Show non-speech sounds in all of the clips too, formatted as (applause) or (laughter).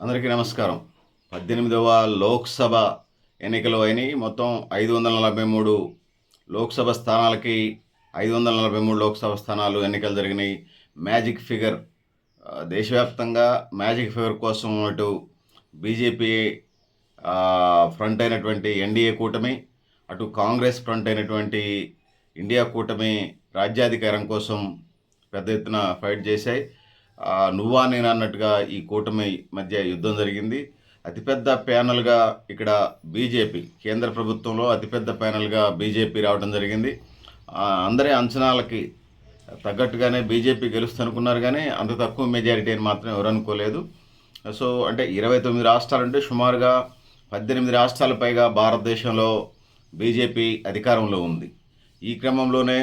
అందరికీ నమస్కారం. పద్దెనిమిదవ లోక్సభ ఎన్నికలు అయినాయి. మొత్తం ఐదు వందల నలభై మూడు లోక్సభ స్థానాలకి ఐదు వందల నలభై మూడు లోక్సభ స్థానాలు ఎన్నికలు జరిగినాయి. మ్యాజిక్ ఫిగర్ దేశవ్యాప్తంగా మ్యాజిక్ ఫిగర్ కోసం అటు బీజేపీ ఫ్రంట్ అయినటువంటి ఎన్డీఏ కూటమి అటు కాంగ్రెస్ ఫ్రంట్ అయినటువంటి ఇండియా కూటమి రాజ్యాధికారం కోసం పెద్ద ఎత్తున ఫైట్ చేశాయి. నువ్వా నేను అన్నట్టుగా ఈ కూటమి మధ్య యుద్ధం జరిగింది. అతిపెద్ద ప్యానల్గా ఇక్కడ బీజేపీ కేంద్ర ప్రభుత్వంలో అతిపెద్ద ప్యానల్గా బీజేపీ రావడం జరిగింది. అందరి అంచనాలకి తగ్గట్టుగానే బీజేపీ గెలుస్తనుకున్నారు అనుకున్నారు కానీ అంత తక్కువ మెజారిటీ అని మాత్రం ఎవరు అనుకోలేదు. సో అంటే ఇరవై తొమ్మిది రాష్ట్రాలు అంటే సుమారుగా పద్దెనిమిది రాష్ట్రాల పైగా భారతదేశంలో బీజేపీ అధికారంలో ఉంది. ఈ క్రమంలోనే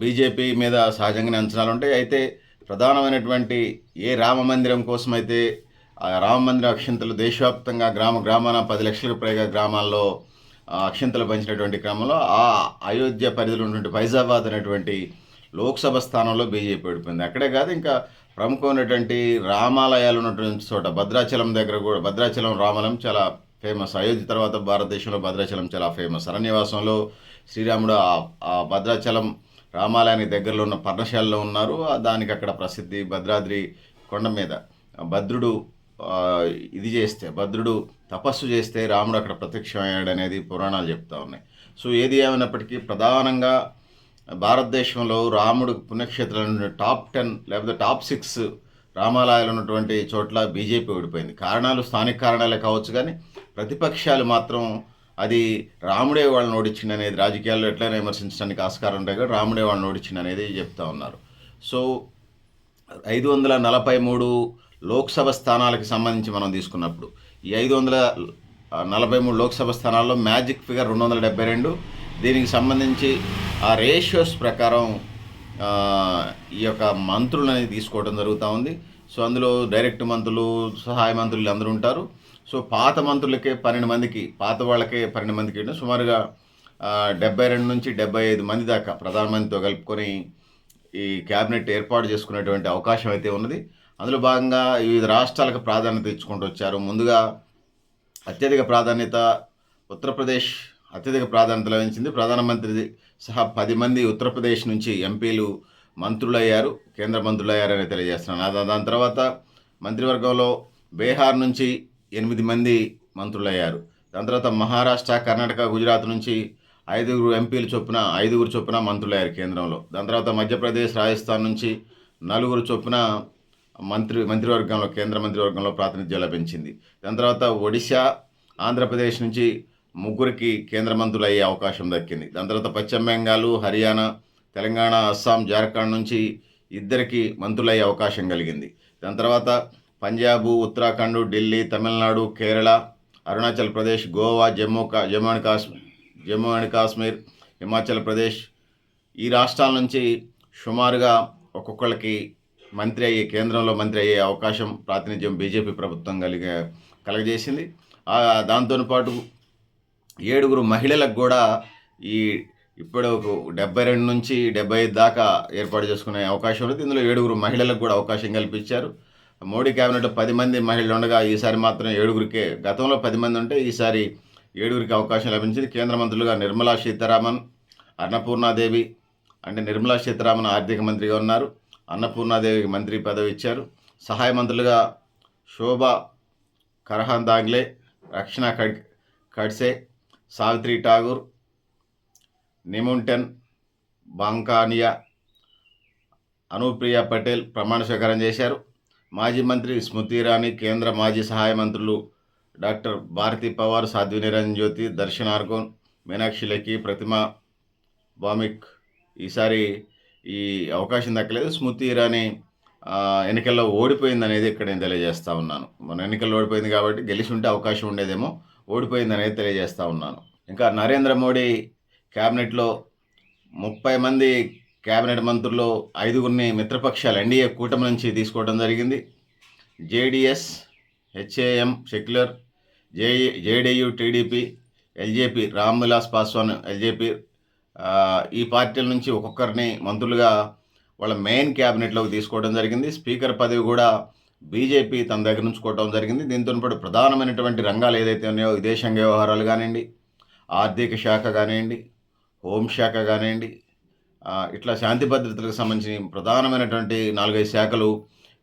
బీజేపీ మీద సహజంగానే అంచనాలు ఉంటాయి. అయితే ప్రధానమైనటువంటి ఏ రామ మందిరం కోసం అయితే ఆ రామ మందిర అక్షింతలు దేశవ్యాప్తంగా గ్రామ గ్రామాన పది లక్షలకు పైగా గ్రామాల్లో అక్షింతలు పంచినటువంటి క్రమంలో ఆ అయోధ్య పరిధిలో ఉన్నటువంటి ఫైజాబాద్ అనేటువంటి లోక్సభ స్థానంలో బీజేపీ ఓడిపోయింది. అక్కడే కాదు ఇంకా ప్రముఖమైనటువంటి రామాలయాలు ఉన్నటువంటి చోట భద్రాచలం దగ్గర కూడా భద్రాచలం రామాలయం చాలా ఫేమస్. అయోధ్య తర్వాత భారతదేశంలో భద్రాచలం చాలా ఫేమస్. అరణ్యవాసంలో శ్రీరాముడు ఆ భద్రాచలం రామాలయానికి దగ్గరలో ఉన్న పర్ణశాలలో ఉన్నారు. దానికి అక్కడ ప్రసిద్ధి భద్రాద్రి కొండ మీద. భద్రుడు ఇది చేస్తే భద్రుడు తపస్సు చేస్తే రాముడు అక్కడ ప్రత్యక్షమయ్యాడు అనేది పురాణాలు చెప్తా ఉన్నాయి. సో ఏది ఏమైనప్పటికీ ప్రధానంగా భారతదేశంలో రాముడు పుణ్యక్షేత్రాలు టాప్ టెన్ లేకపోతే టాప్ సిక్స్ రామాలయాలు ఉన్నటువంటి చోట్ల బీజేపీ ఓడిపోయింది. కారణాలు స్థానిక కారణాలే కావచ్చు కానీ ప్రతిపక్షాలు మాత్రం అది రాముడే వాళ్ళని ఓడించింది అనేది రాజకీయాల్లో ఎట్లయినా విమర్శించడానికి ఆస్కారం ఉంటాయి కదా రాముడే వాళ్ళని ఓడించింది అనేది చెప్తా ఉన్నారు. సో ఐదు వందల నలభై మూడు లోక్సభ స్థానాలకు సంబంధించి మనం తీసుకున్నప్పుడు ఈ ఐదు వందల నలభై మూడు లోక్సభ స్థానాల్లో మ్యాజిక్ ఫిగర్ రెండు వందల డెబ్బై రెండు దీనికి సంబంధించి ఆ రేషియోస్ ప్రకారం ఈ యొక్క మంత్రులు అనేది తీసుకోవడం జరుగుతూ ఉంది. సో అందులో డైరెక్ట్ మంత్రులు సహాయ మంత్రులు అందరూ ఉంటారు. సో పాత మంత్రులకే పన్నెండు మందికి పాత వాళ్ళకే పన్నెండు మందికి సుమారుగా డెబ్బై రెండు నుంచి డెబ్బై ఐదు మంది దాకా ప్రధానమంత్రితో కలుపుకొని ఈ క్యాబినెట్ ఏర్పాటు చేసుకునేటువంటి అవకాశం అయితే ఉన్నది. అందులో భాగంగా వివిధ రాష్ట్రాలకు ప్రాధాన్యత ఇచ్చుకుంటూ వచ్చారు. ముందుగా అత్యధిక ప్రాధాన్యత ఉత్తరప్రదేశ్ అత్యధిక ప్రాధాన్యత లభించింది. ప్రధానమంత్రి సహా పది మంది ఉత్తరప్రదేశ్ నుంచి ఎంపీలు మంత్రులయ్యారు కేంద్ర మంత్రులయ్యారని తెలియజేస్తున్నాను దాని తర్వాత మంత్రివర్గంలో బీహార్ నుంచి ఎనిమిది మంది మంత్రులయ్యారు. దాని తర్వాత మహారాష్ట్ర కర్ణాటక గుజరాత్ నుంచి ఐదుగురు ఎంపీలు చొప్పున ఐదుగురు చొప్పున మంత్రులయ్యారు కేంద్రంలో. దాని తర్వాత మధ్యప్రదేశ్ రాజస్థాన్ నుంచి నలుగురు చొప్పున మంత్రి మంత్రివర్గంలో కేంద్ర మంత్రివర్గంలో ప్రాతినిధ్యం లభించింది. దాని తర్వాత ఒడిశా ఆంధ్రప్రదేశ్ నుంచి ముగ్గురికి కేంద్ర మంత్రులు అయ్యే అవకాశం దక్కింది. దాని తర్వాత పశ్చిమ బెంగాల్ హర్యానా తెలంగాణ అస్సాం జార్ఖండ్ నుంచి ఇద్దరికి మంత్రులయ్యే అవకాశం కలిగింది. దాని తర్వాత పంజాబ్ ఉత్తరాఖండ్ ఢిల్లీ తమిళనాడు కేరళ అరుణాచల్ ప్రదేశ్ గోవా జమ్మూ కా జమ్మూ అండ్ కాశ్మీర్ జమ్మూ అండ్ కాశ్మీర్ హిమాచల్ ప్రదేశ్ ఈ రాష్ట్రాల నుంచి సుమారుగా ఒక్కొక్కళ్ళకి మంత్రి అయ్యే కేంద్రంలో మంత్రి అయ్యే అవకాశం ప్రాతినిధ్యం బీజేపీ ప్రభుత్వం కలిగే కలగజేసింది. దాంతోపాటు పాటు ఏడుగురు మహిళలకు కూడా ఈ ఇప్పుడు డెబ్బై రెండు నుంచి డెబ్బై ఐదు దాకా ఏర్పాటు చేసుకునే అవకాశం ఉంది ఇందులో ఏడుగురు మహిళలకు కూడా అవకాశం కల్పించారు. మోడీ క్యాబినెట్ పది మంది మహిళలు ఉండగా ఈసారి మాత్రం ఏడుగురికే గతంలో పది మంది ఉంటే ఈసారి ఏడుగురికి అవకాశం లభించింది. కేంద్ర మంత్రులుగా నిర్మలా సీతారామన్ అన్నపూర్ణాదేవి అంటే నిర్మలా సీతారామన్ ఆర్థిక మంత్రిగా ఉన్నారు. అన్నపూర్ణాదేవికి మంత్రి పదవి ఇచ్చారు. సహాయ మంత్రులుగా శోభా కరహన్ దాగ్లే రక్షణ ఖడ్ ఖడ్సే సావిత్రి ఠాగూర్ నిముంటన్ బాంకానియా అనుప్రియ పటేల్ ప్రమాణ స్వీకారం చేశారు. మాజీ మంత్రి స్మృతి ఇరానీ కేంద్ర మాజీ సహాయ మంత్రులు డాక్టర్ భారతి పవార్ సాధ్వి నిరంజన్ జ్యోతి దర్శన్ ఆర్గోన్ మీనాక్షి లెక్కి ప్రతిమ బామిక్ ఈసారి ఈ అవకాశం దక్కలేదు. స్మృతి ఇరానీ ఎన్నికల్లో ఓడిపోయింది అనేది ఇక్కడ నేను తెలియజేస్తా ఉన్నాను. మన ఎన్నికల్లో ఓడిపోయింది కాబట్టి గెలిచి ఉంటే అవకాశం ఉండేదేమో ఓడిపోయింది అనేది తెలియజేస్తా ఉన్నాను. ఇంకా నరేంద్ర మోడీ క్యాబినెట్లో ముప్పై మంది క్యాబినెట్ మంత్రుల్లో ఐదుగురిని మిత్రపక్షాలు ఎన్డీఏ కూటమి నుంచి తీసుకోవడం జరిగింది. JDS HAM secular J JDU TDP LJP Ram Vilas Paswan LJP ఈ పార్టీల నుంచి ఒక్కొక్కరిని మంత్రులుగా వాళ్ళ మెయిన్ క్యాబినెట్లోకి తీసుకోవడం జరిగింది. స్పీకర్ పదవి కూడా బీజేపీ తన దగ్గర ఉంచుకోవడం జరిగింది. దీంతో పాటు ప్రధానమైనటువంటి రంగాలు ఏదైతే ఉన్నాయో విదేశాంగ వ్యవహారాలు కానివ్వండి ఆర్థిక శాఖ కానివ్వండి హోంశాఖ కానివ్వండి ఇట్లా శాంతి భద్రతలకు సంబంధించి ప్రధానమైనటువంటి నాలుగైదు శాఖలు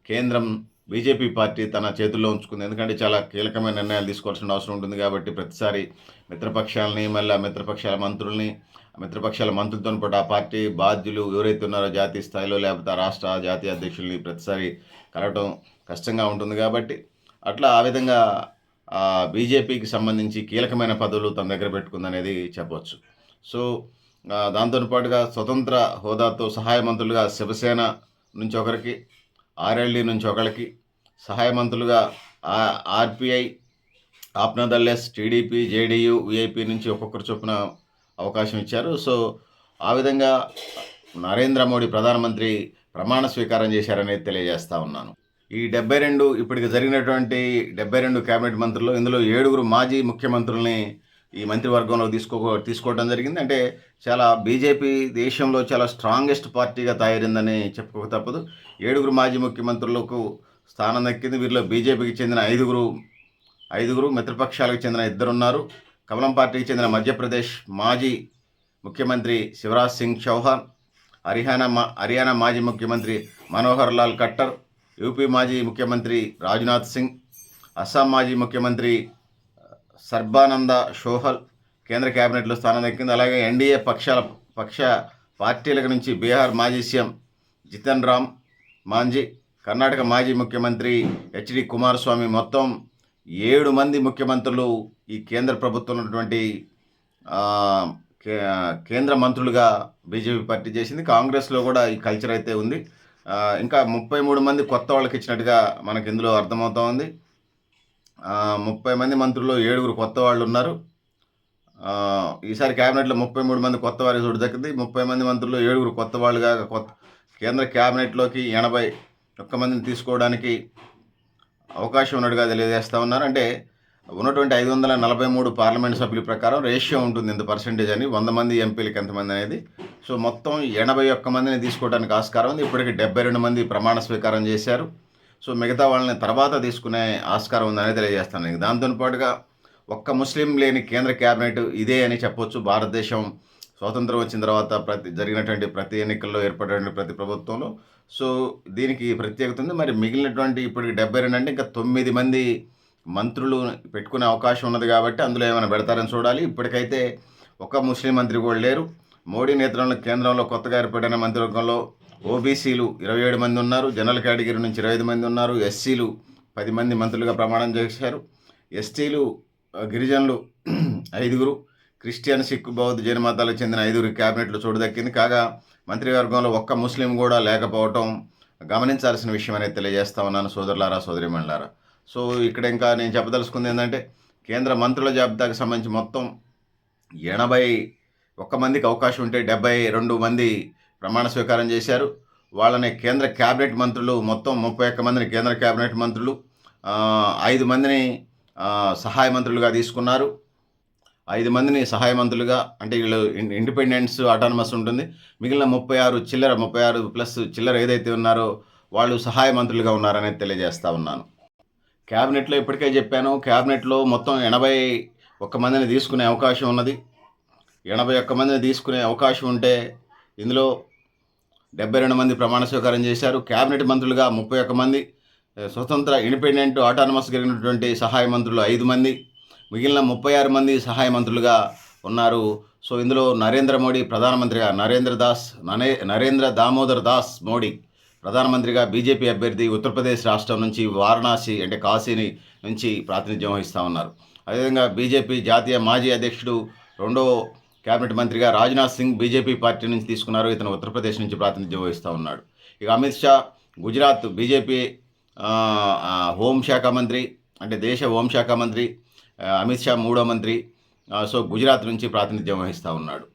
కేంద్రం బీజేపీ పార్టీ తన చేతుల్లో ఉంచుకుంది. ఎందుకంటే చాలా కీలకమైన నిర్ణయాలు తీసుకోవాల్సిన అవసరం ఉంటుంది కాబట్టి ప్రతిసారి మిత్రపక్షాలని మళ్ళీ ఆ మిత్రపక్షాల మంత్రుల్ని ఆ మిత్రపక్షాల మంత్రులతో పాటు ఆ పార్టీ బాధ్యులు ఎవరైతే ఉన్నారో జాతీయ స్థాయిలో లేకపోతే రాష్ట్ర జాతీయ అధ్యక్షుల్ని ప్రతిసారి కలవటం కష్టంగా ఉంటుంది కాబట్టి అట్లా ఆ విధంగా బీజేపీకి సంబంధించి కీలకమైన పదవులు తన దగ్గర పెట్టుకుందనేది చెప్పవచ్చు. సో దాంతోపాటుగా స్వతంత్ర హోదాతో సహాయ మంత్రులుగా శివసేన నుంచి ఒకరికి ఆర్ఎల్డి నుంచి ఒకరికి సహాయ మంత్రులుగా ఆర్పిఐ ఆప్నాదల్ఎస్ టీడీపీ జేడీయూ విఐపి నుంచి ఒక్కొక్కరు చొప్పున అవకాశం ఇచ్చారు. సో ఆ విధంగా నరేంద్ర మోడీ ప్రధానమంత్రి ప్రమాణ స్వీకారం చేశారనేది తెలియజేస్తా ఉన్నాను. ఈ డెబ్బై రెండు ఇప్పటికి జరిగినటువంటి డెబ్బై రెండు కేబినెట్ మంత్రులు ఇందులో ఏడుగురు మాజీ ముఖ్యమంత్రుల్ని ఈ మంత్రివర్గంలో తీసుకో తీసుకోవడం జరిగింది. అంటే చాలా బీజేపీ దేశంలో చాలా స్ట్రాంగెస్ట్ పార్టీగా తయారైందని చెప్పుకోక తప్పదు. ఏడుగురు మాజీ ముఖ్యమంత్రులకు స్థానం దక్కింది. వీరిలో బీజేపీకి చెందిన ఐదుగురు ఐదుగురు మిత్రపక్షాలకు చెందిన ఇద్దరు ఉన్నారు కమలం పార్టీకి చెందిన మధ్యప్రదేశ్ మాజీ ముఖ్యమంత్రి శివరాజ్ సింగ్ చౌహాన్ హరియానా మా హర్యానా మాజీ ముఖ్యమంత్రి మనోహర్ లాల్ ఖట్టర్ యూపీ మాజీ ముఖ్యమంత్రి రాజ్నాథ్ సింగ్ అస్సాం మాజీ ముఖ్యమంత్రి సర్బానంద షోహల్ కేంద్ర కేబినెట్లో స్థానం దక్కింది అలాగే ఎన్డీఏ పక్షాల పక్ష పార్టీలకు నుంచి బీహార్ మాజీ సీఎం జితన్ రామ్ మాంజీ కర్ణాటక మాజీ ముఖ్యమంత్రి హెచ్డి కుమారస్వామి మొత్తం ఏడు మంది ముఖ్యమంత్రులు ఈ కేంద్ర ప్రభుత్వం ఉన్నటువంటి కే- కేంద్ర మంత్రులుగా బీజేపీ పార్టీ చేసింది. కాంగ్రెస్లో కూడా ఈ కల్చర్ అయితే ఉంది. ఇంకా ముప్పై మూడు మంది కొత్త వాళ్ళకి ఇచ్చినట్టుగా మనకి ఇందులో అర్థమవుతోంది ముప్పై మంది మంత్రుల్లో ఏడుగురు కొత్త వాళ్ళు ఉన్నారు. ఈసారి క్యాబినెట్లో ముప్పై మూడు మంది కొత్త వారి చోటు దక్కింది. ముప్పై మంది మంత్రుల్లో ఏడుగురు కొత్త వాళ్ళుగా కొత్త కేంద్ర క్యాబినెట్లోకి ఎనభై ఒక్క మందిని తీసుకోవడానికి అవకాశం ఉన్నట్టుగా తెలియజేస్తా ఉన్నారు. అంటే ఉన్నటువంటి ఐదు వందల నలభై మూడు పార్లమెంట్ సభ్యుల ప్రకారం రేషియో ఉంటుంది ఇంత పర్సెంటేజ్ అని. వంద మంది ఎంపీలకు ఎంతమంది అనేది. సో మొత్తం ఎనభై ఒక్క మందిని తీసుకోవడానికి ఆస్కారం ఉంది. ఇప్పటికి డెబ్బై రెండు మంది ప్రమాణ స్వీకారం చేశారు. సో మిగతా వాళ్ళని తర్వాత తీసుకునే ఆస్కారం ఉందని తెలియజేస్తాను ఇక దాంతో పాటుగా ఒక్క ముస్లిం లేని కేంద్ర క్యాబినెట్ ఇదే అని చెప్పొచ్చు. భారతదేశం స్వాతంత్రం వచ్చిన తర్వాత ప్రతి జరిగినటువంటి ప్రతి ఎన్నికల్లో ఏర్పడినటువంటి ప్రతి ప్రభుత్వంలో. సో దీనికి ప్రత్యేకత ఉంది. మరి మిగిలినటువంటి ఇప్పటికి డెబ్బై రెండు అంటే ఇంకా తొమ్మిది మంది మంత్రులు పెట్టుకునే అవకాశం ఉన్నది కాబట్టి అందులో ఏమైనా పెడతారని చూడాలి. ఇప్పటికైతే ఒక ముస్లిం మంత్రి కూడా లేరు. మోడీ నేతృత్వంలో కేంద్రంలో కొత్తగా ఏర్పడిన మంత్రివర్గంలో ఓబీసీలు ఇరవై ఏడు మంది ఉన్నారు జనరల్ కేటగిరీ నుంచి ఇరవై ఐదు మంది ఉన్నారు ఎస్సీలు పది మంది మంత్రులుగా ప్రమాణం చేశారు. ఎస్టీలు గిరిజనులు (clears throat) ఐదుగురు క్రిస్టియన్ సిక్ బౌద్ధ జైన మతాలకు చెందిన ఐదుగురు క్యాబినెట్లు చోటు దక్కింది కాగా మంత్రివర్గంలో ఒక్క ముస్లిం కూడా లేకపోవటం గమనించాల్సిన విషయం అనేది తెలియజేస్తా ఉన్నాను సోదరులారా సోదరిమణులారా. సో ఇక్కడ ఇంకా నేను చెప్పదలుచుకుంది ఏంటంటే కేంద్ర మంత్రుల జాబితాకు సంబంధించి మొత్తం ఎనభై ఒక్క మందికి అవకాశం ఉంటే డెబ్బై రెండు మంది ప్రమాణ స్వీకారం చేశారు. వాళ్ళని కేంద్ర క్యాబినెట్ మంత్రులు మొత్తం ముప్పై ఒక్క మందిని కేంద్ర క్యాబినెట్ మంత్రులు ఐదు మందిని సహాయ మంత్రులుగా తీసుకున్నారు. ఐదు మందిని సహాయ మంత్రులుగా అంటే వీళ్ళు ఇండిపెండెన్స్ ఆటానమస్ ఉంటుంది. మిగిలిన ముప్పై ఆరు చిల్లర ముప్పై ఆరు ప్లస్ చిల్లర ఏదైతే ఉన్నారో వాళ్ళు సహాయ మంత్రులుగా ఉన్నారనేది తెలియజేస్తా ఉన్నాను. క్యాబినెట్లో ఇప్పటికే చెప్పాను క్యాబినెట్లో మొత్తం ఎనభై ఒక్క మందిని తీసుకునే అవకాశం ఉన్నది. ఎనభై ఒక్క మందిని తీసుకునే అవకాశం ఉంటే ఇందులో డెబ్బై రెండు మంది ప్రమాణ స్వీకారం చేశారు. క్యాబినెట్ మంత్రులుగా ముప్పై ఒక్క మంది స్వతంత్ర ఇండిపెండెంట్ ఆటానమస్ కలిగినటువంటి సహాయ మంత్రులు ఐదు మంది మిగిలిన ముప్పై ఆరు మంది సహాయ మంత్రులుగా ఉన్నారు. సో ఇందులో నరేంద్ర మోడీ ప్రధానమంత్రిగా నరేంద్ర దాస్ నరే నరేంద్ర దామోదర్ దాస్ మోడీ ప్రధానమంత్రిగా బీజేపీ అభ్యర్థి ఉత్తరప్రదేశ్ రాష్ట్రం నుంచి వారణాసి అంటే కాశీని నుంచి ప్రాతినిధ్యం వహిస్తూ ఉన్నారు. అదేవిధంగా బీజేపీ జాతీయ మాజీ అధ్యక్షుడు రెండో కేబినెట్ మంత్రిగా రాజ్నాథ్ సింగ్ బీజేపీ పార్టీ నుంచి తీసుకున్నారు. ఇతను ఉత్తరప్రదేశ్ నుంచి ప్రాతినిధ్యం వహిస్తూ ఉన్నాడు. ఇక అమిత్ షా గుజరాత్ బీజేపీ హోంశాఖ మంత్రి అంటే దేశ హోంశాఖ మంత్రి అమిత్ షా మూడో మంత్రి సో గుజరాత్ నుంచి ప్రాతినిధ్యం వహిస్తూ ఉన్నాడు.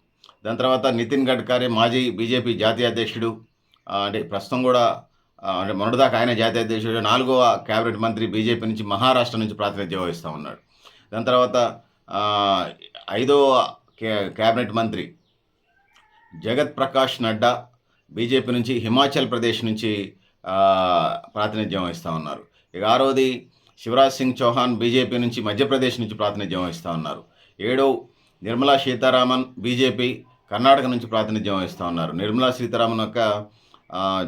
దాని తర్వాత నితిన్ గడ్కరీ మాజీ బీజేపీ జాతీయ అధ్యక్షుడు అంటే ప్రస్తుతం కూడా అంటే మొన్నటిదాకా ఆయన జాతీయ అధ్యక్షుడు నాలుగవ క్యాబినెట్ మంత్రి బీజేపీ నుంచి మహారాష్ట్ర నుంచి ప్రాతినిధ్యం వహిస్తూ ఉన్నాడు. దాని తర్వాత ఐదో ఐదవ కేబినెట్ మంత్రి జగత్ ప్రకాష్ నడ్డా బీజేపీ నుంచి హిమాచల్ ప్రదేశ్ నుంచి ప్రాతినిధ్యం వహిస్తూ ఉన్నారు. ఇక ఆరోది శివరాజ్ సింగ్ చౌహాన్ బీజేపీ నుంచి మధ్యప్రదేశ్ నుంచి ప్రాతినిధ్యం వహిస్తూ ఉన్నారు. ఏడో నిర్మలా సీతారామన్ బీజేపీ కర్ణాటక నుంచి ప్రాతినిధ్యం వహిస్తూ ఉన్నారు. నిర్మలా సీతారామన్ యొక్క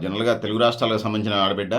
జనరల్గా తెలుగు రాష్ట్రాలకు సంబంధించిన ఆడబిడ్డ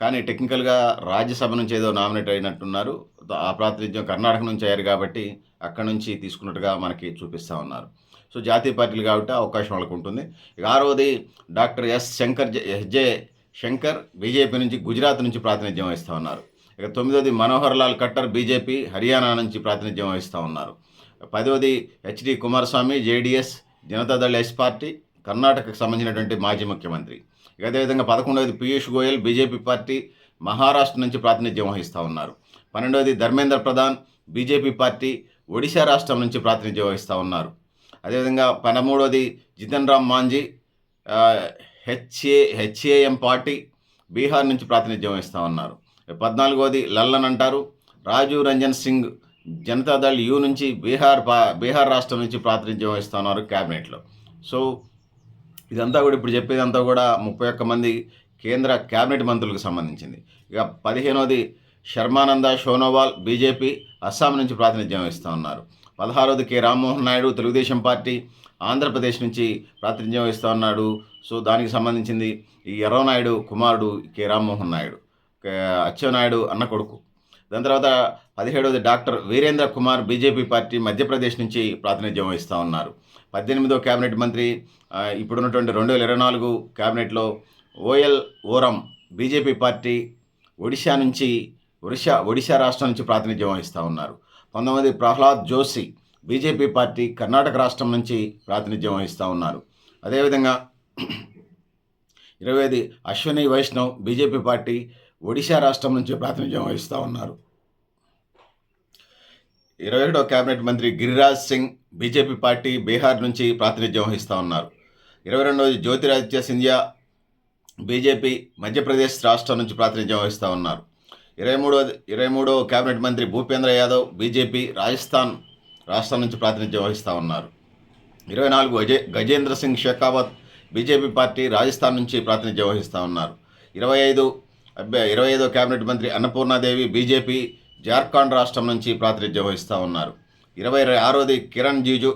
కానీ టెక్నికల్గా రాజ్యసభ నుంచి ఏదో నామినేట్ అయినట్టున్నారు. ఆ ప్రాతినిధ్యం కర్ణాటక నుంచి అయ్యారు కాబట్టి అక్కడ నుంచి తీసుకున్నట్టుగా మనకి చూపిస్తూ ఉన్నారు. సో జాతీయ పార్టీలు కాబట్టి అవకాశం వాళ్ళకు ఉంటుంది. ఇక ఆరోది doctor S Shankar J- SJ Shankar BJP నుంచి గుజరాత్ నుంచి ప్రాతినిధ్యం వహిస్తూ ఉన్నారు. ఇక తొమ్మిదోది మనోహర్ లాల్ ఖట్టర్ బీజేపీ హర్యానా నుంచి ప్రాతినిధ్యం వహిస్తూ ఉన్నారు. పదవది HD Kumaraswamy JDS Janata Dal S party కర్ణాటకకు సంబంధించినటువంటి మాజీ ముఖ్యమంత్రి. ఇక అదేవిధంగా పదకొండవది పీయూష్ గోయల్ బీజేపీ పార్టీ మహారాష్ట్ర నుంచి ప్రాతినిధ్యం వహిస్తూ ఉన్నారు. పన్నెండవది ధర్మేంద్ర ప్రధాన్ బీజేపీ పార్టీ ఒడిశా రాష్ట్రం నుంచి ప్రాతినిధ్యం వహిస్తూ ఉన్నారు. అదేవిధంగా పదమూడవది Jitan Ram Manjhi HA HAM party Bihar నుంచి ప్రాతినిధ్యం వహిస్తూ ఉన్నారు. పద్నాలుగవది లల్లన్ అంటారు. రాజీవ్ రంజన్ సింగ్ జనతాదళ్ యూ నుంచి బీహార్ బీహార్ రాష్ట్రం నుంచి ప్రాతినిధ్యం వహిస్తూ ఉన్నారు క్యాబినెట్లో. సో ఇదంతా కూడా ఇప్పుడు చెప్పేదంతా కూడా ముప్పై ఒక్క మంది కేంద్ర క్యాబినెట్ మంత్రులకు సంబంధించింది. ఇక పదిహేనవది శర్మానంద సోనోవాల్ బీజేపీ అస్సాం నుంచి ప్రాతినిధ్యం వహిస్తూ ఉన్నారు. పదహారవది కె రామ్మోహన్ నాయుడు తెలుగుదేశం పార్టీ ఆంధ్రప్రదేశ్ నుంచి ప్రాతినిధ్యం వహిస్తూ ఉన్నాడు. సో దానికి సంబంధించింది ఈ ఎర్రనాయుడు కుమారుడు కె రామ్మోహన్ నాయుడు కే- అచ్చెన్నాయుడు అన్న కొడుకు. దాని తర్వాత పదిహేడవది doctor Virendra Kumar BJP party Madhya Pradesh నుంచి ప్రాతినిధ్యం వహిస్తూ ఉన్నారు. పద్దెనిమిదో కేబినెట్ మంత్రి ఇప్పుడున్నటువంటి రెండు వేల ఇరవై నాలుగు కేబినెట్లో ఓఎల్ ఓరం బీజేపీ పార్టీ ఒడిశా నుంచి ఒడిశా ఒడిశా రాష్ట్రం నుంచి ప్రాతినిధ్యం వహిస్తూ ఉన్నారు. పంతొమ్మిది ప్రహ్లాద్ జోషి బీజేపీ పార్టీ కర్ణాటక రాష్ట్రం నుంచి ప్రాతినిధ్యం వహిస్తూ ఉన్నారు. అదేవిధంగా ఇరవై ఐదు అశ్విని వైష్ణవ్ బీజేపీ పార్టీ ఒడిశా రాష్ట్రం నుంచి ప్రాతినిధ్యం వహిస్తూ ఉన్నారు. ఇరవై ఒకటో కేబినెట్ మంత్రి గిరిరాజ్ సింగ్ బీజేపీ పార్టీ బీహార్ నుంచి ప్రాతినిధ్యం వహిస్తూ ఉన్నారు. ఇరవై రెండవది జ్యోతిరాదిత్య సింధియా బీజేపీ మధ్యప్రదేశ్ రాష్ట్రం నుంచి ప్రాతినిధ్యం వహిస్తూ ఉన్నారు. ఇరవై మూడో ఇరవై మూడో కేబినెట్ మంత్రి భూపేంద్ర యాదవ్ బీజేపీ రాజస్థాన్ రాష్ట్రం నుంచి ప్రాతినిధ్యం వహిస్తూ ఉన్నారు. ఇరవై నాలుగు గజే గజేంద్ర సింగ్ షెకావత్ బీజేపీ పార్టీ రాజస్థాన్ నుంచి ప్రాతినిధ్యం వహిస్తూ ఉన్నారు. ఇరవై ఐదు ఇరవై ఐదో కేబినెట్ మంత్రి అన్నపూర్ణాదేవి బీజేపీ జార్ఖండ్ రాష్ట్రం నుంచి ప్రాతినిధ్యం వహిస్తూ ఉన్నారు. ఇరవై ఆరోది కిరణ్ జిజు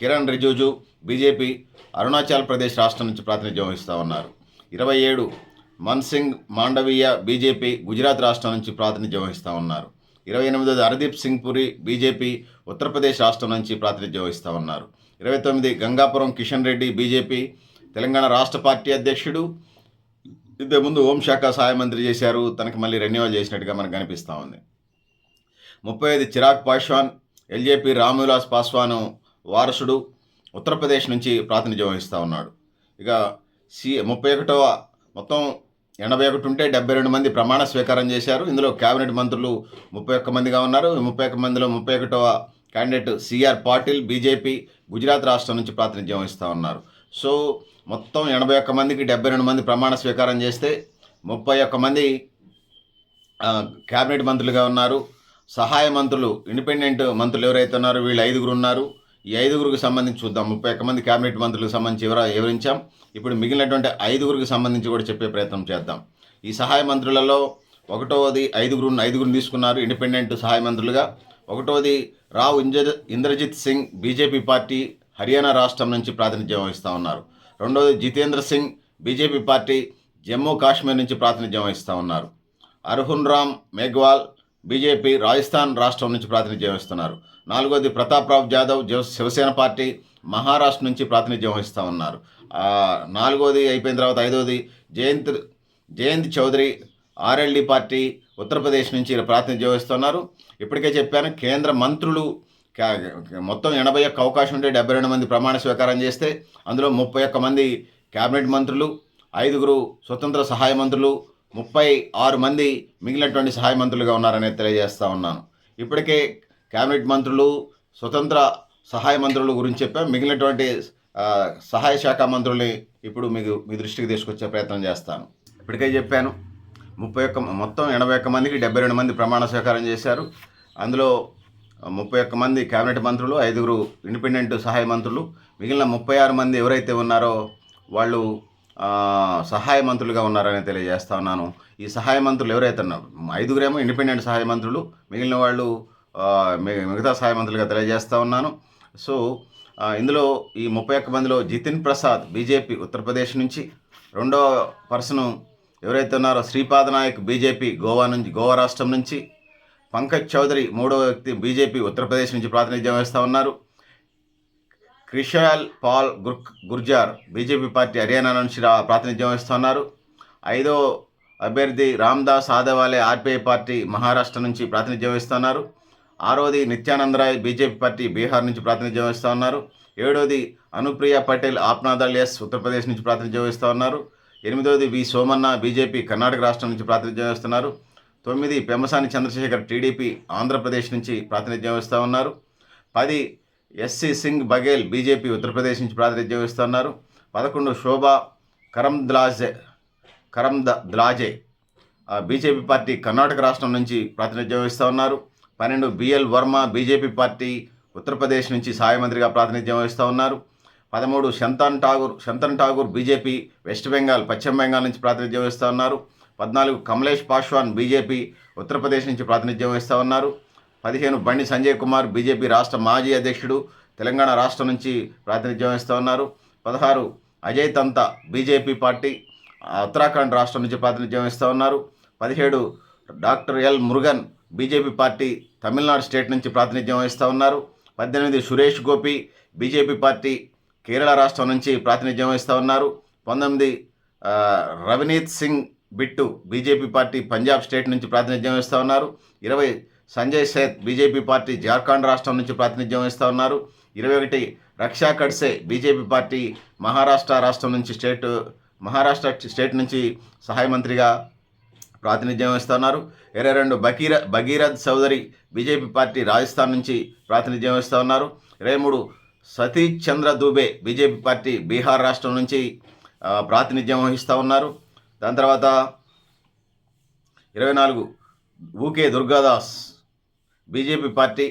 కిరణ్ రిజిజు బీజేపీ అరుణాచల్ ప్రదేశ్ రాష్ట్రం నుంచి ప్రాతినిధ్యం వహిస్తూ ఉన్నారు. ఇరవై ఏడు మన్సింగ్ మాండవీయ బీజేపీ గుజరాత్ రాష్ట్రం నుంచి ప్రాతినిధ్యం వహిస్తూ ఉన్నారు. ఇరవై ఎనిమిదోది హర్దీప్ సింగ్ పురి బీజేపీ ఉత్తరప్రదేశ్ రాష్ట్రం నుంచి ప్రాతినిధ్యం వహిస్తూ ఉన్నారు. ఇరవై తొమ్మిది గంగాపురం కిషన్ రెడ్డి బీజేపీ తెలంగాణ రాష్ట్ర పార్టీ అధ్యక్షుడు. ఇంతకుముందు హోంశాఖ సహాయ మంత్రి చేశారు తనకి మళ్ళీ రెన్యువల్ చేసినట్టుగా మనకు కనిపిస్తూ ఉంది. ముప్పై ఐదు చిరాగ్ పాశ్వాన్ ఎల్జేపీ రామ్విలాస్ పాస్వాన్ వారసుడు ఉత్తరప్రదేశ్ నుంచి ప్రాతినిధ్యం వహిస్తూ ఉన్నాడు. ఇక సి ముప్పై ఒకటవ మొత్తం ఎనభై ఒకటి ఉంటే డెబ్బై రెండు మంది ప్రమాణ స్వీకారం చేశారు. ఇందులో కేబినెట్ మంత్రులు ముప్పై ఒక్క మందిగా ఉన్నారు. ముప్పై ఒక్క మందిలో ముప్పై ఒకటవ candidate CR Patil BJP Gujarat రాష్ట్రం నుంచి ప్రాతినిధ్యం వహిస్తూ ఉన్నారు. సో మొత్తం ఎనభై ఒక్క మందికి డెబ్బై రెండు మంది ప్రమాణ స్వీకారం చేస్తే ముప్పై ఒక్క మంది క్యాబినెట్ మంత్రులుగా ఉన్నారు. సహాయ మంత్రులు ఇండిపెండెంట్ మంత్రులు ఎవరైతే ఉన్నారో వీళ్ళు ఐదుగురు ఉన్నారు. ఈ ఐదుగురికి సంబంధించి చూద్దాం. ముప్పై ఒక్క మంది క్యాబినెట్ మంత్రులకు సంబంధించి వివరించాం. ఇప్పుడు మిగిలినటువంటి ఐదుగురికి సంబంధించి కూడా చెప్పే ప్రయత్నం చేద్దాం. ఈ సహాయ మంత్రులలో ఒకటవది ఐదుగురు ఐదుగురిని తీసుకున్నారు ఇండిపెండెంట్ సహాయ మంత్రులుగా. ఒకటవది రావు ఇంజ ఇంద్రజిత్ సింగ్ బీజేపీ పార్టీ హర్యానా రాష్ట్రం నుంచి ప్రాతినిధ్యం వహిస్తూ ఉన్నారు. రెండవది జితేంద్ర సింగ్ బీజేపీ పార్టీ జమ్మూ కాశ్మీర్ నుంచి ప్రాతినిధ్యం వహిస్తూ ఉన్నారు. అర్హున్ రామ్ మేఘ్వాల్ బీజేపీ రాజస్థాన్ రాష్ట్రం నుంచి ప్రాతినిధ్యం వహిస్తున్నారు. నాలుగోది ప్రతాప్ రావు జాదవ్ శివసేన పార్టీ మహారాష్ట్ర నుంచి ప్రాతినిధ్యం వహిస్తూ ఉన్నారు. నాలుగోది అయిపోయిన తర్వాత ఐదోది జయంత్ జయంత్ చౌదరి ఆర్ఎల్డి పార్టీ ఉత్తరప్రదేశ్ నుంచి ప్రాతినిధ్యం వహిస్తున్నారు. ఇప్పటికే చెప్పాను కేంద్ర మంత్రులు మొత్తం ఎనభై ఒక్క అవకాశం ఉంటే డెబ్బై రెండు మంది ప్రమాణ స్వీకారం చేస్తే అందులో ముప్పై ఒక్క మంది కేబినెట్ మంత్రులు ఐదుగురు స్వతంత్ర సహాయ మంత్రులు ముప్పై ఆరు మంది మిగిలినటువంటి సహాయ మంత్రులుగా ఉన్నారని తెలియజేస్తా ఉన్నాను. ఇప్పటికే కేబినెట్ మంత్రులు స్వతంత్ర సహాయ మంత్రుల గురించి చెప్పాం. మిగిలినటువంటి సహాయ శాఖ మంత్రుల్ని ఇప్పుడు మీకు మీ దృష్టికి తీసుకొచ్చే ప్రయత్నం చేస్తాను. ఇప్పటికే చెప్పాను. ముప్పై ఒక్క మొత్తం ఎనభై ఒక్క మందికి డెబ్బై రెండు మంది ప్రమాణ స్వీకారం చేశారు. అందులో ముప్పై ఒక్క మంది కేబినెట్ మంత్రులు ఐదుగురు ఇండిపెండెంట్ సహాయ మంత్రులు. మిగిలిన ముప్పై ఆరు మంది ఎవరైతే ఉన్నారో వాళ్ళు సహాయ మంత్రులుగా ఉన్నారని తెలియజేస్తా ఉన్నాను. ఈ సహాయ మంత్రులు ఎవరైతే ఉన్నారు ఐదుగురేమో ఇండిపెండెంట్ సహాయ మంత్రులు మిగిలిన వాళ్ళు మిగతా సహాయ మంత్రులుగా తెలియజేస్తా ఉన్నాను. సో ఇందులో ఈ ముప్పై ఒక్క మందిలో జితిన్ ప్రసాద్ బీజేపీ ఉత్తరప్రదేశ్ నుంచి రెండో పర్సన్ ఎవరైతే ఉన్నారో శ్రీపాద నాయక్ బీజేపీ గోవా నుంచి గోవా రాష్ట్రం నుంచి పంకజ్ చౌదరి మూడో వ్యక్తి బీజేపీ ఉత్తరప్రదేశ్ నుంచి ప్రాతినిధ్యం వహిస్తూ ఉన్నారు. క్రిషాల్ పాల్ గుర్ గుర్జార్ బీజేపీ పార్టీ హర్యానా నుంచి రా- ప్రాతినిధ్యం వహిస్తున్నారు. ఐదో అభ్యర్థి రామ్దాస్ ఆదవాలే ఆర్పీఐ పార్టీ మహారాష్ట్ర నుంచి ప్రాతినిధ్యం వహిస్తున్నారు. ఆరోది నిత్యానందరాయ్ బీజేపీ పార్టీ బీహార్ నుంచి ప్రాతినిధ్యం వహిస్తూ ఉన్నారు ఏడోది అనుప్రియ పటేల్ ఆప్నాదల్ ఎస్ ఉత్తరప్రదేశ్ నుంచి ప్రాతినిధ్యం వహిస్తూ ఉన్నారు ఎనిమిదోది వి సోమన్న బీజేపీ కర్ణాటక రాష్ట్రం నుంచి ప్రాతినిధ్యం వహిస్తున్నారు. తొమ్మిది పెమ్మసాని చంద్రశేఖర్ టీడీపీ ఆంధ్రప్రదేశ్ నుంచి ప్రాతినిధ్యం వహిస్తూ ఉన్నారు. పది ఎస్సి సింగ్ బఘేల్ బీజేపీ ఉత్తరప్రదేశ్ నుంచి ప్రాతినిధ్యం వహిస్తున్నారు. పదకొండు శోభా కరంద్లాజే కరం ద్లాజే బీజేపీ పార్టీ కర్ణాటక రాష్ట్రం నుంచి ప్రాతినిధ్యం వహిస్తూ ఉన్నారు. పన్నెండు BL Verma BJP party Uttar Pradesh నుంచి సహాయ మంత్రిగా ప్రాతినిధ్యం వహిస్తూ ఉన్నారు. పదమూడు శంతన్ ఠాగూర్ శంతన్ ఠాగూర్ బీజేపీ వెస్ట్ బెంగాల్ పశ్చిమ బెంగాల్ నుంచి ప్రాతినిధ్యం వహిస్తూ ఉన్నారు. పద్నాలుగు కమలేష్ పాశ్వాన్ బీజేపీ ఉత్తరప్రదేశ్ నుంచి ప్రాతినిధ్యం వహిస్తూ ఉన్నారు. పదిహేను బండి సంజయ్ కుమార్ బీజేపీ రాష్ట్ర మాజీ అధ్యక్షుడు తెలంగాణ రాష్ట్రం నుంచి ప్రాతినిధ్యం వహిస్తూ ఉన్నారు. పదహారు అజయ్ తంత బీజేపీ పార్టీ ఉత్తరాఖండ్ రాష్ట్రం నుంచి ప్రాతినిధ్యం వహిస్తూ ఉన్నారు. పదిహేడు doctor L Murugan BJP party Tamil Nadu state నుంచి ప్రాతినిధ్యం వహిస్తూ ఉన్నారు. పద్దెనిమిది సురేష్ గోపి బీజేపీ పార్టీ కేరళ రాష్ట్రం నుంచి ప్రాతినిధ్యం వహిస్తూ ఉన్నారు. పంతొమ్మిది Ravneet Singh Bittu BJP party Punjab state నుంచి ప్రాతినిధ్యం వహిస్తూ ఉన్నారు. ఇరవై సంజయ్ సేత్ బీజేపీ పార్టీ జార్ఖండ్ రాష్ట్రం నుంచి ప్రాతినిధ్యం వహిస్తూ ఉన్నారు. ఇరవై ఒకటి రక్షా ఖడ్సే బీజేపీ పార్టీ మహారాష్ట్ర రాష్ట్రం నుంచి స్టేట్ మహారాష్ట్ర స్టేట్ నుంచి సహాయ మంత్రిగా ప్రాతినిధ్యం వహిస్తున్నారు ఇరవై రెండు బకీర భగీరథ్ చౌదరి బీజేపీ పార్టీ రాజస్థాన్ నుంచి ప్రాతినిధ్యం వహిస్తూ ఉన్నారు. ఇరవై మూడు సతీష్ చంద్ర దూబే బీజేపీ పార్టీ బీహార్ రాష్ట్రం నుంచి ప్రాతినిధ్యం వహిస్తూ ఉన్నారు. దాని తర్వాత ఇరవై నాలుగు ఊకే దుర్గాదాస్ బీజేపీ పార్టీ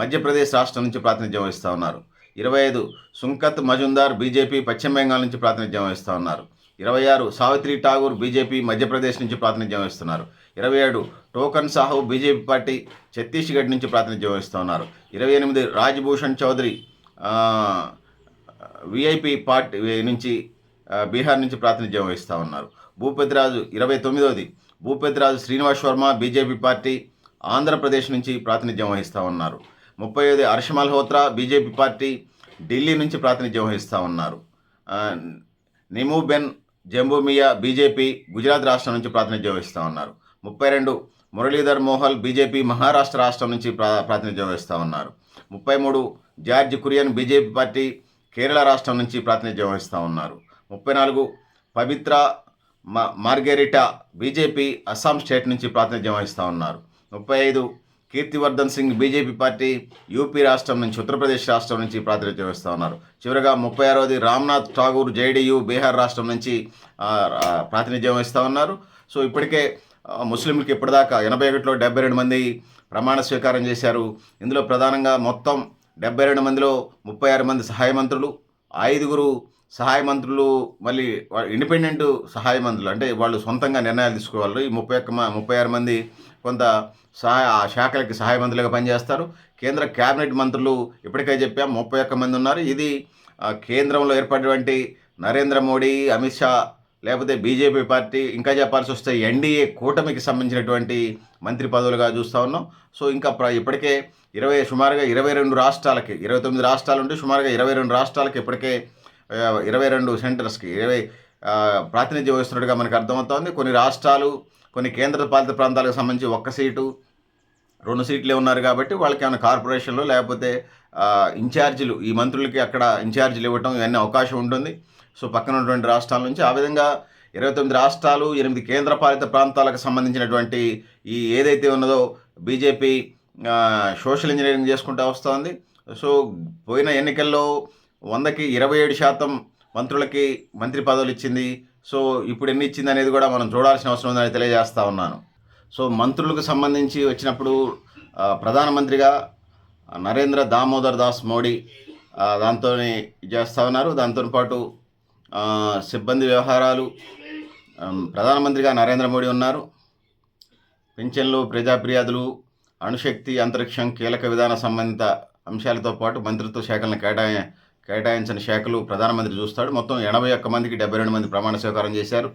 మధ్యప్రదేశ్ రాష్ట్రం నుంచి ప్రాతినిధ్యం వహిస్తూ ఉన్నారు. ఇరవై ఐదు సుంకత్ మజుందార్ బీజేపీ పశ్చిమ బెంగాల్ నుంచి ప్రాతినిధ్యం వహిస్తూ ఉన్నారు. ఇరవై ఆరు సావిత్రి ఠాగూర్ బీజేపీ మధ్యప్రదేశ్ నుంచి ప్రాతినిధ్యం వహిస్తున్నారు. ఇరవై ఏడు టోకన్ సాహు బీజేపీ పార్టీ ఛత్తీస్గఢ్ నుంచి ప్రాతినిధ్యం వహిస్తున్నారు ఇరవై ఎనిమిది రాజ్భూషణ్ చౌదరి విఐపి పార్టీ నుంచి బీహార్ నుంచి ప్రాతినిధ్యం వహిస్తూ ఉన్నారు. భూపతిరాజు ఇరవై తొమ్మిదవది భూపతిరాజు శ్రీనివాస్ వర్మ బీజేపీ పార్టీ ఆంధ్రప్రదేశ్ నుంచి ప్రాతినిధ్యం వహిస్తూ ఉన్నారు. ముప్పై ఐదు హర్ష మల్హోత్రా బీజేపీ పార్టీ ఢిల్లీ నుంచి ప్రాతినిధ్యం వహిస్తూ ఉన్నారు. నిమూబెన్ జంబూమియా బీజేపీ గుజరాత్ రాష్ట్రం నుంచి ప్రాతినిధ్యం వహిస్తూ ఉన్నారు. ముప్పై రెండు మురళీధర్ మోహల్ బీజేపీ మహారాష్ట్ర రాష్ట్రం నుంచి ప్రా ప్రాతినిధ్యం వహిస్తూ ఉన్నారు. ముప్పై మూడు George Kurian BJP party Kerala రాష్ట్రం నుంచి ప్రాతినిధ్యం వహిస్తూ ఉన్నారు. ముప్పై నాలుగు పవిత్ర మా మార్గెరిటా బీజేపీ అస్సాం స్టేట్ నుంచి ప్రాతినిధ్యం వహిస్తూ ఉన్నారు. ముప్పై ఐదు. Kirtivardhan Singh BJP party UP రాష్ట్రం నుంచి ఉత్తరప్రదేశ్ రాష్ట్రం నుంచి ప్రాతినిధ్యం వహిస్తూ ఉన్నారు. చివరిగా ముప్పై ఆరోది రామ్నాథ్ ఠాగూర్ జేడీయూ బీహార్ రాష్ట్రం నుంచి ప్రాతినిధ్యం వహిస్తూ ఉన్నారు. సో ఇప్పటికే ముస్లింలకు ఇప్పటిదాకా ఎనభై ఒకటిలో డెబ్బై రెండు మంది ప్రమాణ స్వీకారం చేశారు. ఇందులో ప్రధానంగా మొత్తం డెబ్బై రెండు మందిలో ముప్పై ఆరు మంది సహాయ మంత్రులు ఐదుగురు సహాయ మంత్రులు మళ్ళీ ఇండిపెండెంట్ సహాయ మంత్రులు అంటే వాళ్ళు సొంతంగా నిర్ణయాలు తీసుకోవాలి. ఈ ముప్పై ఒక్క ముప్పై ఆరు మంది కొంత సహాయ ఆ శాఖలకి సహాయ మంత్రులుగా పనిచేస్తారు. కేంద్ర కేబినెట్ మంత్రులు ఇప్పటికే చెప్పాం ముప్పై ఒక్క మంది ఉన్నారు. ఇది కేంద్రంలో ఏర్పడినటువంటి నరేంద్ర మోడీ అమిత్ షా లేకపోతే బీజేపీ పార్టీ ఇంకా చెప్పాల్సి వస్తే ఎన్డీఏ కూటమికి సంబంధించినటువంటి మంత్రి పదవులుగా చూస్తూ ఉన్నాం. సో ఇంకా ప్ర- ఇప్పటికే ఇరవై సుమారుగా ఇరవై రెండు రాష్ట్రాలకి ఇరవై తొమ్మిది రాష్ట్రాలు ఉంటే సుమారుగా ఇరవై రెండు రాష్ట్రాలకి ఇప్పటికే ఇరవై రెండు సెంటర్స్కి ఇరవై ప్రాతినిధ్యం వహిస్తున్నట్టుగా మనకు అర్థమవుతోంది కొన్ని రాష్ట్రాలు కొన్ని కేంద్ర పాలిత ప్రాంతాలకు సంబంధించి ఒక్క సీటు రెండు సీట్లే ఉన్నారు కాబట్టి వాళ్ళకి ఏమైనా కార్పొరేషన్లు లేకపోతే ఇన్ఛార్జీలు ఈ మంత్రులకి అక్కడ ఇన్ఛార్జీలు ఇవ్వటం ఇవన్నీ అవకాశం ఉంటుంది. సో పక్కన ఉన్నటువంటి రాష్ట్రాల నుంచి ఆ విధంగా ఇరవై తొమ్మిది రాష్ట్రాలు ఎనిమిది కేంద్ర పాలిత ప్రాంతాలకు సంబంధించినటువంటి ఈ ఏదైతే ఉన్నదో బీజేపీ సోషల్ ఇంజనీరింగ్ చేసుకుంటూ వస్తోంది. సో పోయిన ఎన్నికల్లో వందకి ఇరవై ఏడు శాతం మంత్రులకి మంత్రి పదవులు ఇచ్చింది. సో ఇప్పుడు ఎన్ని ఇచ్చింది అనేది కూడా మనం చూడాల్సిన అవసరం ఉందని తెలియజేస్తా ఉన్నాను. సో మంత్రులకు సంబంధించి వచ్చినప్పుడు ప్రధానమంత్రిగా నరేంద్ర దామోదర్ దాస్ మోడీ దాంతో చేస్తూ ఉన్నారు. దాంతో పాటు సిబ్బంది వ్యవహారాలు ప్రధానమంత్రిగా నరేంద్ర మోడీ ఉన్నారు. పింఛన్లు ప్రజా ఫిర్యాదులు అణుశక్తి అంతరిక్షం కీలక విధాన సంబంధిత అంశాలతో పాటు మంత్రిత్వ శాఖలను కేటాయి కేటాయించిన శాఖలు ప్రధానమంత్రి చూస్తాడు. మొత్తం ఎనభై ఒక్క మందికి డెబ్బై రెండు మంది ప్రమాణ స్వీకారం చేశారు.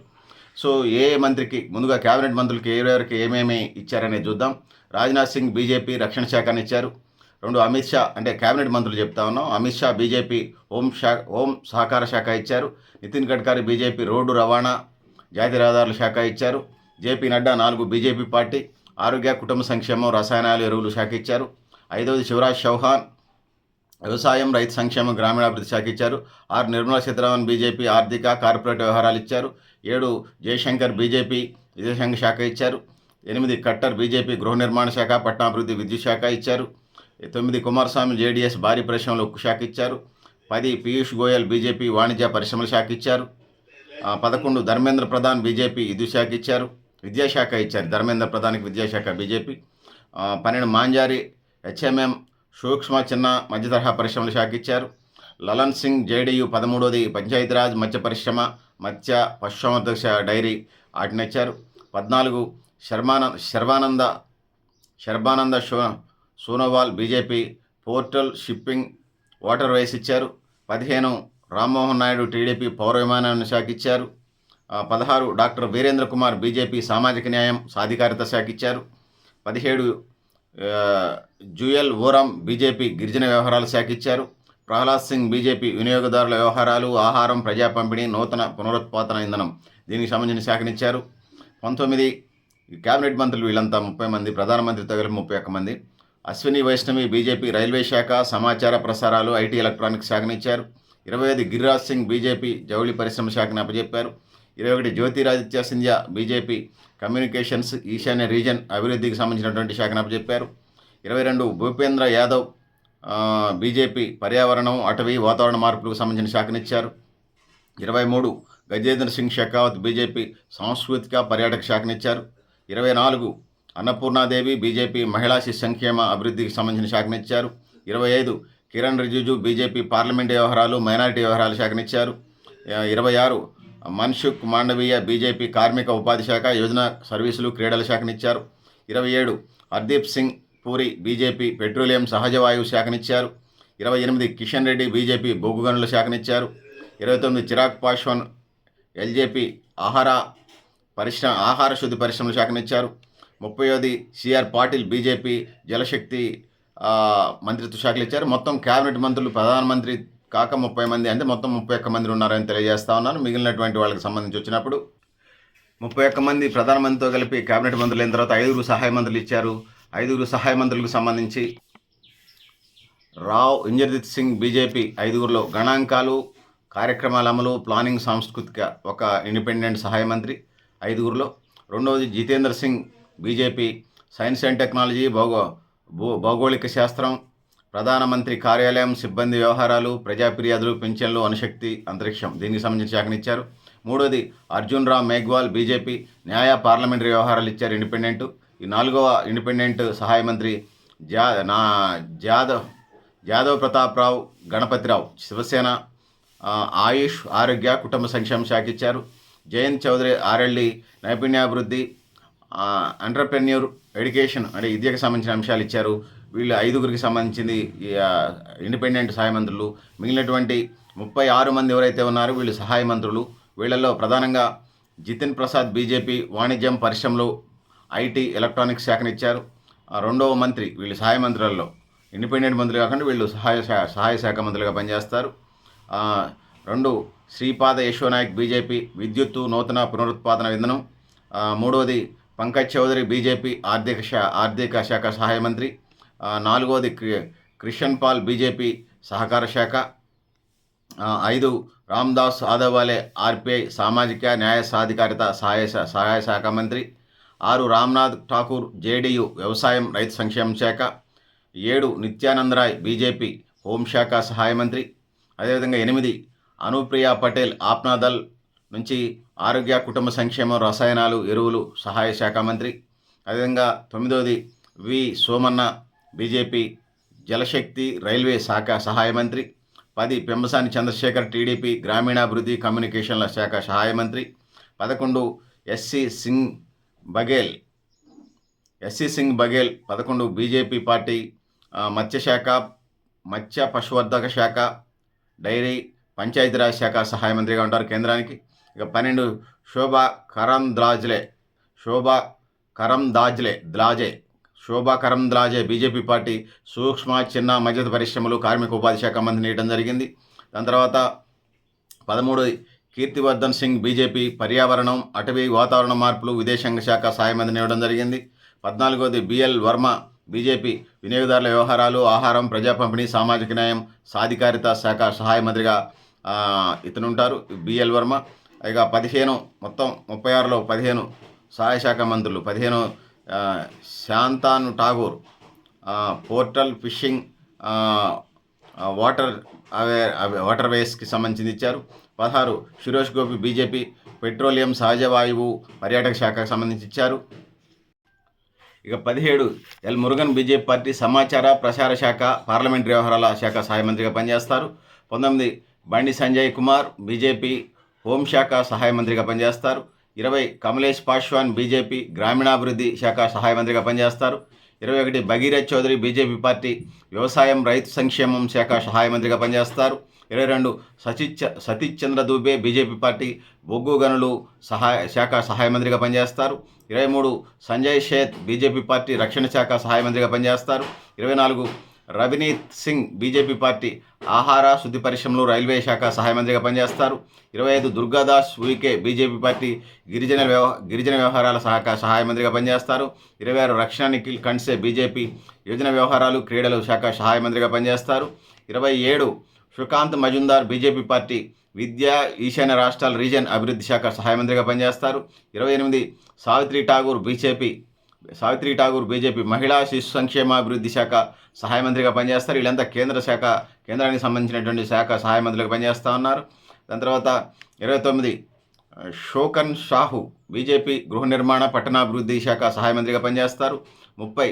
సో ఏ మంత్రికి ముందుగా కేబినెట్ మంత్రులకి ఎవరెవరికి ఏమేమి ఇచ్చారనేది చూద్దాం. రాజ్నాథ్ సింగ్ బీజేపీ రక్షణ శాఖని ఇచ్చారు. రెండు అమిత్ షా అంటే కేబినెట్ మంత్రులు చెప్తా ఉన్నాం. అమిత్ షా బీజేపీ హోం శాఖ హోం సహకార శాఖ ఇచ్చారు. నితిన్ గడ్కరీ బీజేపీ రోడ్డు రవాణా జాతీయ రహదారుల శాఖ ఇచ్చారు. జేపీ నడ్డా నాలుగు బీజేపీ పార్టీ ఆరోగ్య కుటుంబ సంక్షేమం రసాయనాలు ఎరువులు శాఖ ఇచ్చారు. ఐదవది శివరాజ్ చౌహాన్ వ్యవసాయం రైతు సంక్షేమం గ్రామీణాభివృద్ధి శాఖ ఇచ్చారు. ఆరు నిర్మలా సీతారామన్ బీజేపీ ఆర్థిక కార్పొరేట్ వ్యవహారాలు ఇచ్చారు. ఏడు జయశంకర్ బీజేపీ విదేశాంగ శాఖ ఇచ్చారు. ఎనిమిది కట్టర్ బీజేపీ గృహ నిర్మాణ శాఖ పట్టణాభివృద్ధి విద్యుత్ శాఖ ఇచ్చారు. తొమ్మిది కుమారస్వామి జేడీఎస్ భారీ పరిశ్రమల ఉక్కు శాఖ ఇచ్చారు. పది పీయూష్ గోయల్ బీజేపీ వాణిజ్య పరిశ్రమల శాఖ ఇచ్చారు. పదకొండు ధర్మేంద్ర ప్రధాన్ బీజేపీ విద్యుత్ శాఖ ఇచ్చారు. విద్యాశాఖ ఇచ్చారు. ధర్మేంద్ర ప్రధానికి విద్యాశాఖ బీజేపీ. పన్నెండు మాంజారి హెచ్ఎంఎం సూక్ష్మ చిన్న మధ్య తరహా పరిశ్రమల శాఖ ఇచ్చారు. లలన్ సింగ్ జేడీయు పదమూడోది పంచాయతీరాజ్ మత్స్య పరిశ్రమ మత్స్య పశుసంవర్ధక డైరీ వాటిని ఇచ్చారు. పద్నాలుగు Sharmananda Sarvananda Sarbananda show Sonowal BJP portal shipping waterways ఇచ్చారు. పదిహేను రామ్మోహన్ నాయుడు టీడీపీ పౌర విమానాన్ని శాఖ ఇచ్చారు. పదహారు డాక్టర్ వీరేంద్ర కుమార్ బీజేపీ సామాజిక న్యాయం సాధికారిత శాఖ ఇచ్చారు. పదిహేడు జూయల్ ఓరం బీజేపీ గిరిజన వ్యవహారాల శాఖ ఇచ్చారు. ప్రహ్లాద్ సింగ్ బీజేపీ వినియోగదారుల వ్యవహారాలు ఆహారం ప్రజా పంపిణీ నూతన పునరుత్పాదన ఇంధనం దీనికి సంబంధించిన శాఖనిచ్చారు పంతొమ్మిది కేబినెట్ మంత్రులు వీళ్ళంతా ముప్పై మంది ప్రధానమంత్రితో కలిపి ముప్పై ఒక్క మంది. అశ్విని వైష్ణవి బీజేపీ రైల్వే శాఖ సమాచార ప్రసారాలు ఐటీ ఎలక్ట్రానిక్స్ శాఖనిచ్చారు ఇరవై ఐదు గిరిరాజ్ సింగ్ బీజేపీ జౌళి పరిశ్రమ శాఖను అప్పచెప్పారు. ఇరవై ఒకటి జ్యోతిరాదిత్య సింధ్యా బీజేపీ కమ్యూనికేషన్స్ ఈశాన్య రీజన్ అభివృద్ధికి సంబంధించినటువంటి శాఖను అప్పచెప్పారు ఇరవై రెండు భూపేంద్ర యాదవ్ బీజేపీ పర్యావరణం అటవీ వాతావరణ మార్పులకు సంబంధించిన శాఖనిచ్చారు. ఇరవై మూడు గజేంద్ర సింగ్ షెకావత్ బీజేపీ సాంస్కృతిక పర్యాటక శాఖనిచ్చారు. ఇరవై నాలుగు అన్నపూర్ణాదేవి బీజేపీ మహిళా శిశు సంక్షేమ అభివృద్ధికి సంబంధించిన శాఖనిచ్చారు. ఇరవై ఐదు కిరణ్ రిజిజు బీజేపీ పార్లమెంట్ వ్యవహారాలు మైనారిటీ వ్యవహారాల శాఖనిచ్చారు. ఇరవై ఆరు మన్సుఖ్ మాండవీయ బీజేపీ కార్మిక ఉపాధి శాఖ యోజన సర్వీసులు క్రీడల శాఖనిచ్చారు ఇరవై ఏడు హర్దీప్ సింగ్ పూరి బీజేపీ పెట్రోలియం సహజ వాయువు శాఖనిచ్చారు. ఇరవై ఎనిమిది కిషన్ రెడ్డి బీజేపీ బొగ్గు గనుల శాఖనిచ్చారు. ఇరవై తొమ్మిది చిరాగ్ పాశ్వాన్ ఎల్జేపీ ఆహార పరిశ్రమ ఆహార శుద్ధి పరిశ్రమల శాఖనిచ్చారు. ముప్పై ఐదు సిఆర్ పాటిల్ బీజేపీ జలశక్తి మంత్రిత్వ శాఖలు ఇచ్చారు. మొత్తం కేబినెట్ మంత్రులు ప్రధానమంత్రి కాక ముప్పై మంది అంటే మొత్తం ముప్పై ఒక్క మంది ఉన్నారని తెలియజేస్తా ఉన్నాను. మిగిలినటువంటి వాళ్ళకి సంబంధించి వచ్చినప్పుడు ముప్పై ఒక్క మంది ప్రధానమంత్రితో కలిపి కేబినెట్ మంత్రులు అయిన తర్వాత ఐదుగురు సహాయ మంత్రులు ఇచ్చారు. ఐదుగురు సహాయ మంత్రులకు సంబంధించి రావ్ ఇంజర్జిత్ సింగ్ బీజేపీ ఐదుగురులో గణాంకాలు కార్యక్రమాల అమలు ప్లానింగ్ సాంస్కృతిక ఒక ఇండిపెండెంట్ సహాయ మంత్రి ఐదుగురులో. రెండవది Jitendra Singh BJP science and technology భౌగో భూ భౌగోళిక శాస్త్రం ప్రధానమంత్రి కార్యాలయం సిబ్బంది వ్యవహారాలు ప్రజా ఫిర్యాదులు పెన్షన్లు అణుశక్తి అంతరిక్షం దీనికి సంబంధించిన శాఖనిచ్చారు మూడోది అర్జున్ రామ్ మేఘ్వాల్ బీజేపీ న్యాయ పార్లమెంటరీ వ్యవహారాలు ఇచ్చారు ఇండిపెండెంట్. ఈ నాలుగవ ఇండిపెండెంట్ సహాయ మంత్రి జా నా జాదవ్ జాదవ్ ప్రతాప్ రావు గణపతిరావు శివసేన ఆయుష్ ఆరోగ్య కుటుంబ సంక్షేమ శాఖ ఇచ్చారు. జయంత్ చౌదరి ఆర్ఎల్డి నైపుణ్యాభివృద్ధి ఎంటర్ప్రెన్యూర్ ఎడ్యుకేషన్ అంటే విద్యకు సంబంధించిన అంశాలు ఇచ్చారు. వీళ్ళు ఐదుగురికి సంబంధించింది ఇండిపెండెంట్ సహాయ మంత్రులు. మిగిలినటువంటి ముప్పై ఆరు మంది ఎవరైతే ఉన్నారో వీళ్ళు సహాయ మంత్రులు. వీళ్ళల్లో ప్రధానంగా జితిన్ ప్రసాద్ బీజేపీ వాణిజ్యం పరిశ్రమలు ఐటీ ఎలక్ట్రానిక్స్ శాఖనిచ్చారు. రెండవ మంత్రి వీళ్ళు సహాయ మంత్రులలో. ఇండిపెండెంట్ మంత్రులు కాకుండా వీళ్ళు సహాయ సహాయ శాఖ మంత్రులుగా పనిచేస్తారు. రెండు శ్రీపాద యశ్వనాయక్ బీజేపీ విద్యుత్తు నూతన పునరుత్పాదన విధానం. మూడవది పంకజ్ చౌదరి బీజేపీ ఆర్థిక శా ఆర్థిక శాఖ సహాయ మంత్రి. నాలుగవది క్రి- క్రిషన్ పాల్ బీజేపీ సహకార శాఖ. ఐదు రామ్దాస్ ఆదవాలే ఆర్పిఐ సామాజిక న్యాయ సాధికారిత సహాయ శా- సహాయ శాఖ మంత్రి. ఆరు రామ్నాథ్ ఠాకూర్ జేడీయూ వ్యవసాయం రైతు సంక్షేమ శాఖ. ఏడు నిత్యానందరాయ్ బీజేపీ హోంశాఖ సహాయ మంత్రి. అదేవిధంగా ఎనిమిది అనుప్రియ పటేల్ ఆప్నాదల్ నుంచి ఆరోగ్య కుటుంబ సంక్షేమం రసాయనాలు ఎరువులు సహాయ శాఖ మంత్రి. అదేవిధంగా తొమ్మిదవది V Somanna BJP Jal Shakti railway శాఖ సహాయ మంత్రి పది పెంబసాని చంద్రశేఖర్ టీడీపీ గ్రామీణాభివృద్ధి కమ్యూనికేషన్ల శాఖ సహాయ మంత్రి పదకొండు ఎస్సీ సింగ్ బఘేల్ ఎస్సీ సింగ్ బఘేల్ పదకొండు బీజేపీ పార్టీ మత్స్యశాఖ మత్స్య పశువర్ధక శాఖ డైరీ పంచాయతీరాజ్ శాఖ సహాయ మంత్రిగా ఉంటారు కేంద్రానికి. ఇక పన్నెండు శోభా దాజ్లే శోభా కరందాజ్లే ద్లాజే శోభా కరంద్లాజే బీజేపీ పార్టీ సూక్ష్మ చిన్న మధ్యత పరిశ్రమలు కార్మిక ఉపాధి శాఖ మంత్రి నేయడం జరిగింది. దాని తర్వాత పదమూడు కీర్తివర్ధన్ సింగ్ బీజేపీ పర్యావరణం అటవీ వాతావరణ మార్పులు విదేశాంగ శాఖ సహాయ మంత్రిని ఇవ్వడం జరిగింది. పద్నాలుగోది బిఎల్ వర్మ బీజేపీ వినియోగదారుల వ్యవహారాలు ఆహారం ప్రజా పంపిణీ సామాజిక న్యాయం సాధికారిత శాఖ సహాయ మంత్రిగా ఇతనుంటారు బిఎల్ వర్మ. ఇక పదిహేను మొత్తం ముప్పై ఆరులో పదిహేను సహాయ శాఖ మంత్రులు పదిహేను Shantanu Thakur portal fishing water అవే అవే వాటర్ వేస్కి సంబంధించి ఇచ్చారు. పదహారు సురేష్ గోపి బీజేపీ పెట్రోలియం సహజ వాయువు పర్యాటక శాఖకు సంబంధించి ఇచ్చారు. ఇక పదిహేడు ఎల్ మురుగన్ బీజేపీ పార్టీ సమాచార ప్రసార శాఖ పార్లమెంటరీ వ్యవహారాల శాఖ సహాయ మంత్రిగా పనిచేస్తారు. పంతొమ్మిది బండి సంజయ్ కుమార్ బీజేపీ హోంశాఖ సహాయ మంత్రిగా పనిచేస్తారు. ఇరవై కమలేష్ పాశ్వాన్ బీజేపీ గ్రామీణాభివృద్ధి శాఖ సహాయ మంత్రిగా పనిచేస్తారు. ఇరవై ఒకటి భగీరథ్ చౌదరి బీజేపీ పార్టీ వ్యవసాయం రైతు సంక్షేమం శాఖ సహాయ మంత్రిగా పనిచేస్తారు. ఇరవై రెండు సచిత్ సతీష్ చంద్ర దూబే బీజేపీ పార్టీ బొగ్గు గనులు సహాయ శాఖ సహాయ మంత్రిగా పనిచేస్తారు. ఇరవై మూడు సంజయ్ షేత్ బీజేపీ పార్టీ రక్షణ శాఖ సహాయ మంత్రిగా పనిచేస్తారు. ఇరవై నాలుగు రవినీత్ సింగ్ బీజేపీ పార్టీ ఆహార శుద్ధి పరిశ్రమలు రైల్వే శాఖ సహాయ మంత్రిగా పనిచేస్తారు. ఇరవై ఐదు దుర్గాదాస్ ఉయికే బీజేపీ పార్టీ గిరిజన వ్యవ గిరిజన వ్యవహారాల సహక సహాయ మంత్రిగా పనిచేస్తారు. ఇరవై ఆరు రక్షణ నిఖిల్ కండ్సే బీజేపీ యువజన వ్యవహారాలు క్రీడలు శాఖ సహాయ మంత్రిగా పనిచేస్తారు. ఇరవై ఏడు సుకాంత్ మజుందార్ బీజేపీ పార్టీ విద్యా ఈశాన్య రాష్ట్రాల రీజన్ అభివృద్ధి శాఖ సహాయ మంత్రిగా పనిచేస్తారు. ఇరవై ఎనిమిది సావిత్రి ఠాగూర్ బీజేపీ సావిత్రి ఠాగూర్ బీజేపీ మహిళా శిశు సంక్షేమాభివృద్ధి శాఖ సహాయ మంత్రిగా పనిచేస్తారు. వీళ్ళంతా కేంద్ర శాఖ కేంద్రానికి సంబంధించినటువంటి శాఖ సహాయ మంత్రులుగా పనిచేస్తూ ఉన్నారు. దాని తర్వాత ఇరవై తొమ్మిది షోకన్ షాహు బీజేపీ గృహ నిర్మాణ పట్టణాభివృద్ధి శాఖ సహాయ మంత్రిగా పనిచేస్తారు. ముప్పై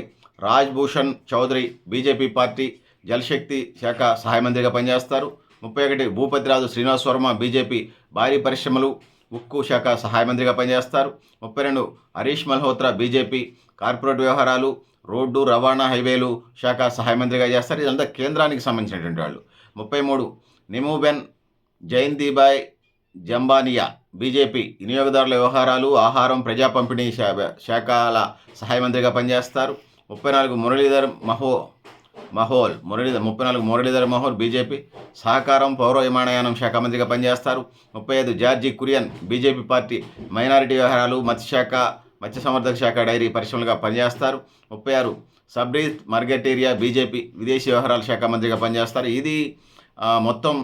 రాజ్ భూషణ్ చౌదరి బీజేపీ పార్టీ జలశక్తి శాఖ సహాయ మంత్రిగా పనిచేస్తారు. ముప్పై ఒకటి భూపతిరాజు శ్రీనివాస వర్మ బీజేపీ భారీ పరిశ్రమలు ఉక్కు శాఖ సహాయ మంత్రిగా పనిచేస్తారు. ముప్పై రెండు హరీష్ మల్హోత్రా బీజేపీ కార్పొరేట్ వ్యవహారాలు రోడ్డు రవాణా హైవేలు శాఖ సహాయ మంత్రిగా చేస్తారు. ఇదంతా కేంద్రానికి సంబంధించినటువంటి వాళ్ళు. ముప్పై మూడు నిమూబెన్ జయంతిబాయ్ జంబానియా బీజేపీ వినియోగదారుల వ్యవహారాలు ఆహారం ప్రజా పంపిణీ శా- శాఖల సహాయ మంత్రిగా పనిచేస్తారు. ముప్పై నాలుగు మురళీధర్ మహో మహోల్ మురళీధర్ ముప్పై నాలుగు మురళీధర్ మహోల్ బీజేపీ సహకారం పౌర విమానయానం శాఖ మంత్రిగా పనిచేస్తారు. ముప్పై ఐదు George Kurian BJP party minority వ్యవహారాలు మత్స్యశాఖ మత్స్య సంవర్ధక శాఖ డైరీ పరిశ్రమలుగా పనిచేస్తారు. ముప్పై ఆరు సబ్రీత్ మార్గెటేరియా బీజేపీ విదేశీ వ్యవహారాల శాఖ మంత్రిగా పనిచేస్తారు. ఇది మొత్తం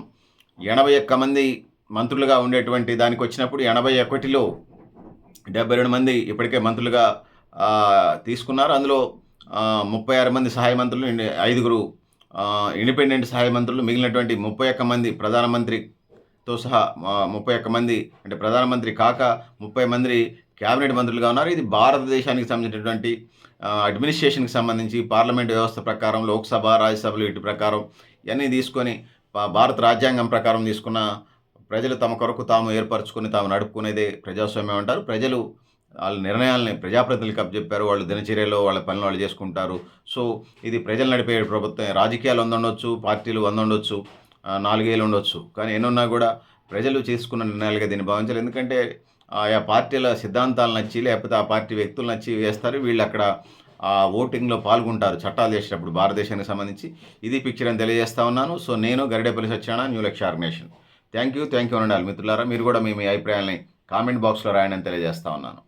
ఎనభై ఒక్క మంది మంత్రులుగా ఉండేటువంటి దానికి వచ్చినప్పుడు ఎనభై ఒకటిలో డెబ్బై రెండు మంది ఇప్పటికే మంత్రులుగా తీసుకున్నారు. అందులో ముప్పై ఆరు మంది సహాయ మంత్రులు ఐదుగురు ఇండిపెండెంట్ సహాయ మంత్రులు మిగిలినటువంటి ముప్పై ఒక్క మంది ప్రధానమంత్రితో సహా ముప్పై ఒక్క మంది అంటే ప్రధానమంత్రి కాక ముప్పై మంది క్యాబినెట్ మంత్రులుగా ఉన్నారు. ఇది భారతదేశానికి సంబంధించినటువంటి అడ్మినిస్ట్రేషన్కి సంబంధించి పార్లమెంట్ వ్యవస్థ ప్రకారం లోక్సభ రాజ్యసభలు వీటి ప్రకారం ఇవన్నీ తీసుకొని భారత రాజ్యాంగం ప్రకారం తీసుకున్న ప్రజలు తమ కొరకు తాము ఏర్పరచుకొని తాము నడుపుకునేదే ప్రజాస్వామ్యం అంటారు. ప్రజలు వాళ్ళ నిర్ణయాలని ప్రజాప్రతినిధులకు అప్పచెప్పారు వాళ్ళు దినచర్యలో వాళ్ళ పనులు వాళ్ళు చేసుకుంటారు. సో ఇది ప్రజలు నడిపే ప్రభుత్వం రాజకీయాలు వంద ఉండొచ్చు పార్టీలు వంద ఉండొచ్చు నాలుగేళ్ళు ఉండొచ్చు. కానీ ఎన్నున్నా కూడా ప్రజలు చేసుకున్న నిర్ణయాలుగా దీన్ని భావించాలి. ఎందుకంటే ఆయా పార్టీల సిద్ధాంతాలు నచ్చి లేకపోతే ఆ పార్టీ వ్యక్తులు నచ్చి వేస్తారు. వీళ్ళు అక్కడ ఆ ఓటింగ్లో పాల్గొంటారు చట్టాలు చేసేటప్పుడు భారతదేశానికి సంబంధించి. ఇది పిక్చర్ అని తెలియజేస్తా ఉన్నాను. సో నేను Garidepalli సత్యాన new Lakshya organisation thank you thank you అనండి మిత్రులారా మీరు కూడా మీ మీ అభిప్రాయాలని కామెంట్ బాక్స్లో రాయండి అని తెలియజేస్తా ఉన్నాను.